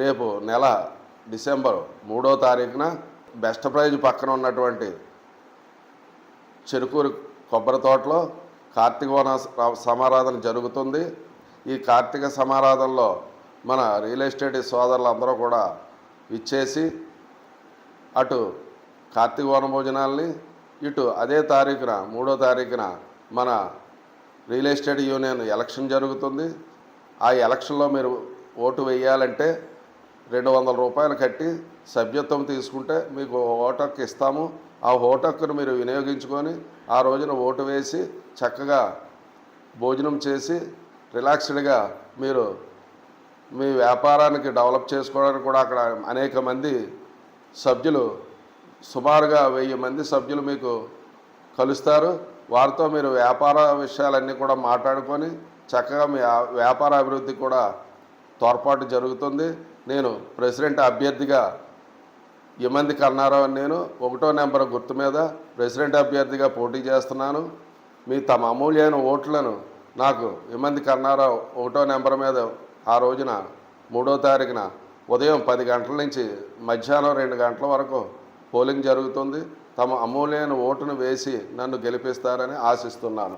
రేపు నెల డిసెంబర్ మూడో తారీఖున బెస్ట్ ప్రైజ్ పక్కన ఉన్నటువంటి చెరుకూరు కొబ్బరి తోటలో కార్తీక వన సమారాధన జరుగుతుంది. ఈ కార్తీక సమారాధనలో మన రియల్ ఎస్టేట్ సోదరులందరూ కూడా ఇచ్చేసి అటు కార్తీక వన భోజనాల్ని ఇటు అదే తారీఖున మూడో తారీఖున మన రియల్ ఎస్టేట్ యూనియన్ ఎలక్షన్ జరుగుతుంది. ఆ ఎలక్షన్లో మీరు ఓటు వేయాలంటే రెండు వందల రూపాయలు కట్టి సభ్యత్వం తీసుకుంటే మీకు ఓటు హక్కు ఇస్తాము. ఆ ఓటు హక్కును మీరు వినియోగించుకొని ఆ రోజున ఓటు వేసి చక్కగా భోజనం చేసి రిలాక్స్డ్గా మీరు మీ వ్యాపారానికి డెవలప్ చేసుకోవడానికి కూడా అక్కడ అనేక మంది సభ్యులు సుమారుగా వెయ్యి మంది సభ్యులు మీకు కలుస్తారు. వారితో మీరు వ్యాపార విషయాలన్నీ కూడా మాట్లాడుకొని చక్కగా మీ వ్యాపార అభివృద్ధి కూడా తోడ్పాటు జరుగుతుంది. నేను ప్రెసిడెంట్ అభ్యర్థిగా ఇమంది కన్నారావు అని నేను ఒకటో నెంబర్ గుర్తు మీద ప్రెసిడెంట్ అభ్యర్థిగా పోటీ చేస్తున్నాను. మీ తమ అమూల్యమైన ఓట్లను నాకు ఇమంది కన్నారావు ఒకటో నెంబర్ మీద ఆ రోజున మూడో తారీఖున ఉదయం పది గంటల నుంచి మధ్యాహ్నం రెండు గంటల వరకు పోలింగ్ జరుగుతుంది. తమ అమూల్యమైన ఓటును వేసి నన్ను గెలిపిస్తారని ఆశిస్తున్నాను.